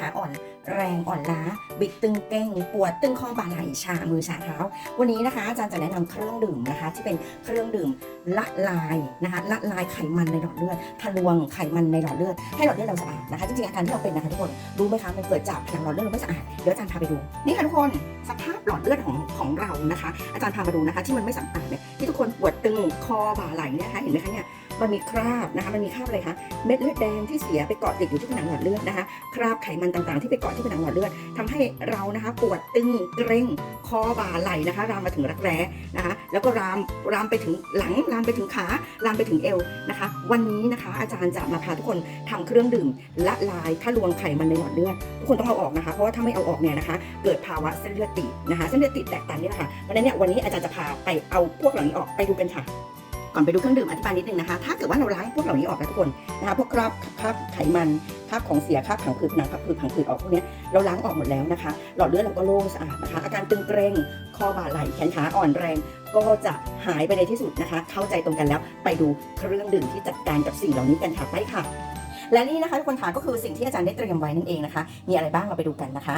ขาอ่อนแรงอ่อนล้า บิดตึงเก้งปวดตึงข้อบ่าไหล่ชามือชาเท้า วันนี้นะคะอาจารย์จะแนะนำเครื่องดื่มนะคะ ที่เป็นเครื่องดื่มละลายนะคะละลายไขมันในหลอดเลือดทะลวงไขมันในหลอดเลือดให้หลอดเลือดเราสะอาดนะคะจริงๆอาการที่เราเป็นนะคะทุกคนรู้ไหมคะมันเกิดจากผนังหลอดเลือดเราไม่สะอาดเดี๋ยวอาจารย์พาไปดูนี่ค่ะทุกคนสภาพหลอดเลือดของของเรานะคะ อาจารย์พามาดูนะคะ ที่มันไม่สะอาดเนี่ยที่ทุกคนปวดตึงคอบ่าไหล่เนี่ยนะคะเห็นไหมคะเนี่ย มันมีคราบนะคะ มันมีคราบอะไรคะ เม็ดเลือดแดงที่เสียไปเกาะติดอยู่ที่ผนังหลอดเลือดนะคะ คราบไขมันต่างๆ ที่ไปเกาะที่ผนังหลอดเลือดทำให้เรานะคะ ปวดตึงเกร็งคอบ่าไหล่นะคะ รามมาถึงรักแร้นะคะ แล้วก็รามรามไปถึงหลังรามไปถึงขารามไปถึงเอวนะคะ วันนี้นะคะอาจารย์จะมาพาทุกคนทำเครื่องดื่มละลายทะลวงไขมันในหลอดเลือดทุกคนต้องเอาออกนะคะ เพราะว่าถ้าไม่เอาออกเนี่ยนะคะ เกิดภาวะเส้นเลือดตีบนะคะ เส้นเลือดตีบแตกตันนี่แหละค่ะเพราะฉะนั้นเนี่ยวันนี้อาจารย์จะพาไปเอาพวกเหล่านี้ออกไปดูกันค่ะ ก่อนไปดูเครื่องดื่มอธิบายนิดนึงนะคะ ถ้าเกิดว่าเราล้างพวกเหล่านี้ออกนะทุกคนนะคะ พวกคราบคราบไขมันคราบของเสียคราบผังผืดผนังผังผืดผังผืดออกพวกนี้เราล้างออกหมดแล้วนะคะ หลอดเลือดเราก็โล่งสะอาดนะคะ อาการตึงเกร็ง คอบ่าไหล่แขนขาอ่อนแรง ก็จะหายไปในที่สุดนะคะ เข้าใจตรงกันแล้ว ไปดูเครื่องดื่มที่จัดการกับสิ่งเหล่านี้กันค่ะไปค่ะและนี่นะคะทุกคนค่ะก็คือสิ่งที่อาจารย์ได้เตรียมไว้นั่นเองนะคะ มีอะไรบ้างเราไปดูกันนะคะ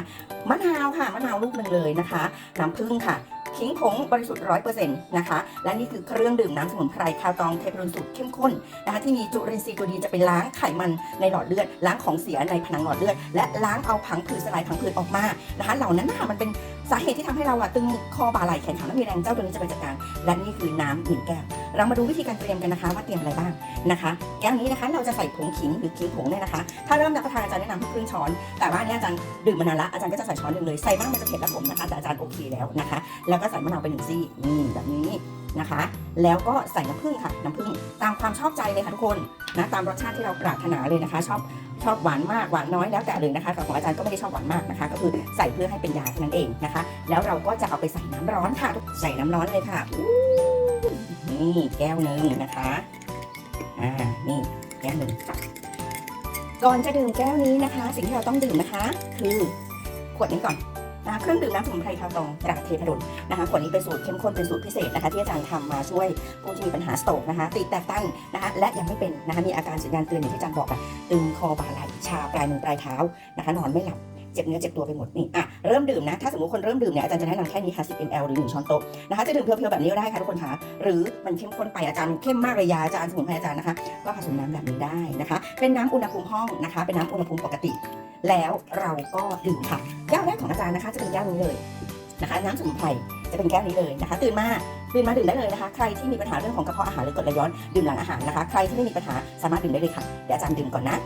มะนาวค่ะ มะนาวลูกหนึ่งเลยนะคะ น้ำผึ้งค่ะ ขิงผงบริสุทธิ์ร้อยเปอร์เซ็นต์นะคะ และนี่คือเครื่องดื่มน้ำสมุนไพรคาวตองเทปรุนสูตรเข้มข้นนะคะที่มีจุลินทรีย์ตัวดีจะไปล้างไขมันในหลอดเลือด ล้างของเสียในผนังหลอดเลือด และล้างเอาผังผืดสลายผังผืดออกมานะคะเหล่านั้นนะคะมันเป็นสาเหตุที่ทำให้เราอะตึงคอบ่าไหล่แขนขาไม่มีแรงเจ้าตัวนี้จะไปจัดการ และนี่คือน้ำหนึ่งแก้ว เรามาดูวิธีการเตรียมกันนะคะ ว่าเตรียมอะไรบ้างนะคะ แก้วนี้นะคะ เราจะใส่ผงขิงหรือขิงผงเนี่ยนะคะ ถ้าเริ่มรับประทานอาจารย์แนะนำให้ครึ่งช้อน แต่ว่าอันนี้อาจารย์ดื่มมานานละอาจารย์ก็จะใส่ช้อนหนึ่งเลยใส่บ้างมันจะเผ็ดและผมนะคะแต่อาจารย์โอเคแล้วนะคะ แล้วก็ใส่มะนาวไปหนึ่งซี่นี่แบบนี้นะคะ แล้วก็ใส่น้ำผึ้งค่ะน้ำผึ้งตามความชอบใจเลยค่ะทุกคนนะตามรสชาติที่เราปรารถนาเลยนะคะ ชอบ ชอบหวานมากหวานน้อยแล้วแต่เลยนะคะแต่ของอาจารย์ก็ไม่ได้ชอบหวานมากนะคะ ก็คือใส่เพื่อให้เป็นยาเท่านั้นเองนะคะ แล้วเราก็จะเอาไปใส่น้ำร้อนค่ะ ใส่น้ำร้อนเลยค่ะนี่แก้วหนึ่งนะคะอ่านี่แก้วหนึ่งก่อนจะดื่มแก้วนี้นะคะ สิ่งที่เราต้องดื่มนะคะ คือขวดนี้ก่อน นะคะเครื่องดื่มน้ำสมุนไพรคาวตองจากเทพดลนะคะขวดนี้เป็นสูตรเข้มข้นเป็นสูตรพิเศษนะคะที่อาจารย์ทำมาช่วยผู้ที่มีปัญหาสโตรกนะคะติดแตกตั้งนะคะและยังไม่เป็นนะคะมีอาการสัญญาณเตือนอย่างที่อาจารย์บอกอะตึงคอบ่าไหล่ชาปลายมือปลายเท้านะคะนอนไม่หลับ เจ็บเนื้อเจ็บตัวไปหมดนี่อะเริ่มดื่มนะ ถ้าสมมติคนเริ่มดื่มเนี่ยอาจารย์จะแนะนำแค่นี้ค่ะ10 ml หรือ 1 ช้อนโต๊ะนะคะจะดื่มเพียวๆแบบนี้ก็ได้ค่ะทุกคนค่ะหรือมันเข้มข้นไปอาจารย์เข้มมากเลยยาอาจารย์สมุนไพรอาจารย์นะคะก็ผสมน้ำแบบนี้ได้นะคะ เป็นน้ำอุณหภูมิห้องนะคะ เป็นน้ำอุณหภูมิปกติ แล้วเราก็ดื่มค่ะแก้วแรกของอาจารย์นะคะ จะเป็นแก้วนี้เลยนะคะ น้ำสมุนไพรจะเป็นแก้วนี้เลยนะคะ ตื่นมาตื่นมาดื่มได้เลยนะคะ ใครที่มีปัญหาเรื่องของกระเพาะอาหารหรือกรดไหลย้อนดื่มหลังอาหารนะคะ ใครที่ไม่มีปัญหาสามารถดื่มได้เลยค่ะเดี๋ยวอาจารย์ดื่มก่อนนะ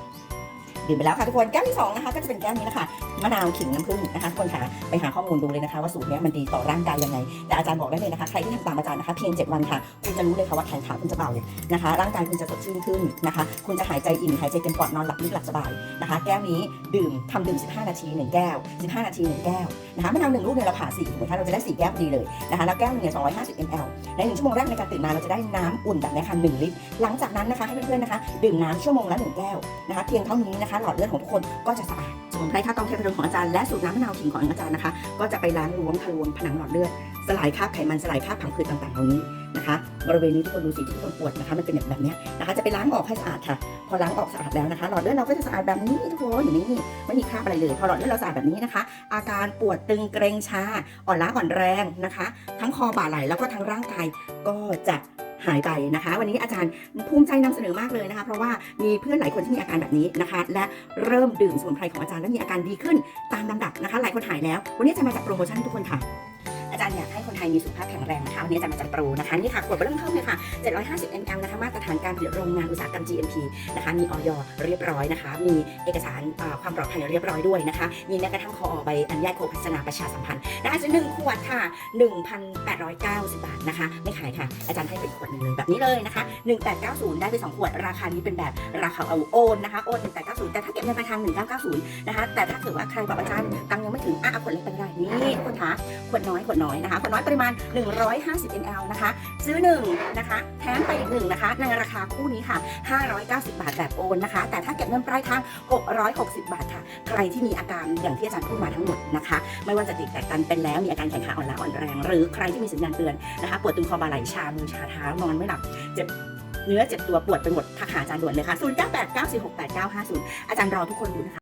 ดื่มไปแล้วค่ะทุกคนแก้วที่สองนะคะก็จะเป็นแก้วนี้นะคะมะนาวขิงน้ำผึ้งนะคะทุกคนค่ะไปหาข้อมูลดูเลยนะคะว่าสูตรนี้มันดีต่อร่างกายยังไง แต่อาจารย์บอกได้เลยนะคะใครที่ทำตามอาจารย์นะคะเพียง7วันค่ะคุณจะรู้เลยค่ะว่าแขนขาคุณจะเบานะคะ ร่างกายคุณจะสดชื่นขึ้นนะคะ คุณจะหายใจอิ่มหายใจเต็มปอดนอนหลับลึกหลับสบายนะคะ แก้วนี้ดื่มทำดื่ม 15 นาที 1 แก้ว 15 นาที 1 แก้วนะคะมะนาวหนึ่งลูกเนี่ยเราผ่าสี่ถูกไหมคะเราจะได้4แก้วพอดีเลยนะคะแล้วแก้วหนึงเนี่ย250 ml ในหนึ่งชั่วโมงแรกในการตื่นมาเราจะได้น้ำอุ่นแบบนี้ค่ะ1ลิตร หลังจากนั้นนะคะให้เพื่อนๆนะคะ ดื่มน้ำชั่วโมงละ1แก้วนะคะเพียงเท่านี้นะคะหลอดเลือดของทุกคนก็จะสะอาดสมุนไพรข้าวตองเทพดลของอาจารย์และสูตรน้ำมะนาวขิงของอาจารย์นะคะ ก็จะไปล้างล้วงทะลวงผนังหลอดเลือดสลายคราบไขมันสลายคราบผังผืดต่างๆเหล่านี้นะคะบริเวณนี้ทุกคนดูสิที่ทุกคนปวดนะคะมันเป็นแบบแบบนี้นะคะ จะไปล้างออกให้สะอาดค่ะ พอล้างออกสะอาดแล้วนะคะ หลอดเลือดเราก็จะสะอาดแบบนี้ทุกคนอย่างนี้ไม่มีคราบอะไรเลย พอหลอดเลือดเราสะอาดแบบนี้นะคะ อาการปวดตึงเกร็งชาอ่อนล้าอ่อนแรงนะคะ ทั้งคอบ่าไหล่แล้วก็ทั้งร่างกายก็จะ หายไปนะคะ วันนี้อาจารย์ภูมิใจนำเสนอมากเลยนะคะ เพราะว่ามีเพื่อนหลายคนที่มีอาการแบบนี้นะคะ และเริ่มดื่มสมุนไพรของอาจารย์แล้วมีอาการดีขึ้นตามลำดับนะคะ หลายคนหายแล้ว วันนี้จะมาจัดโปรโมชั่นให้ทุกคนค่ะารย์อยากให้คนไทยมีสุขภาพแข็งแรงนะคะวันนี้อาจารย์มาจัดโปรนะคะนี่ค่ะขวดเริ่มเพิ่มเลยค่ะ 750 ml นะคะมาตรฐานการผลิตโรงงานอุตสาหกรรม GMP นะคะมีออยเรียบร้อยนะคะ มีเอกสารความปลอดภัยเรียบร้อยด้วยนะคะ มีแม้กระทั่งคอใบอนุญาตโฆษณาประชาสัมพันธ์นะคะจะหนึ่งขวดค่ะ 1,890 บาทนะคะ ไม่ขายค่ะ อาจารย์ให้เป็นขวดหนึ่งเลยแบบนี้เลยนะคะ 1890 ได้ไป2ขวดราคานี้เป็นแบบราคาเอาโอนนะคะโอน1890 แต่ถ้าเก็บเงินปลายทาง 1990 นะคะแต่ถ้าเกิดว่าใครบอกอาจารย์ตังค์ยังไม่ถึงอะเอาขวดเล็กไปได้นี่คนคะขวดน้อยขวดน้อยนะคะขวดน้อยปริมาณ 150 ml นะคะ ซื้อ1นะคะแถมไปอีกหนึ่งนะคะในราคาคู่นี้ค่ะ 590 บาทแบบโอนนะคะ แต่ถ้าเก็บเงินปลายทาง 660 บาทค่ะ ใครที่มีอาการอย่างที่อาจารย์พูดมาทั้งหมดนะคะ ไม่ว่าจะติดแตกตันเป็นแล้วมีอาการแขนขาอ่อนล้าอ่อนแรง หรือใครที่มีสัญญาณเตือนนะคะปวดตึงคอบ่าไหล่ชามือชาเท้านอนไม่หลับเจ็บเนื้อเจ็บตัวปวดไปหมดทักหาอาจารย์ด่วนเลยค่ะ 0989468950 อาจารย์รอทุกคนอยู่นะคะ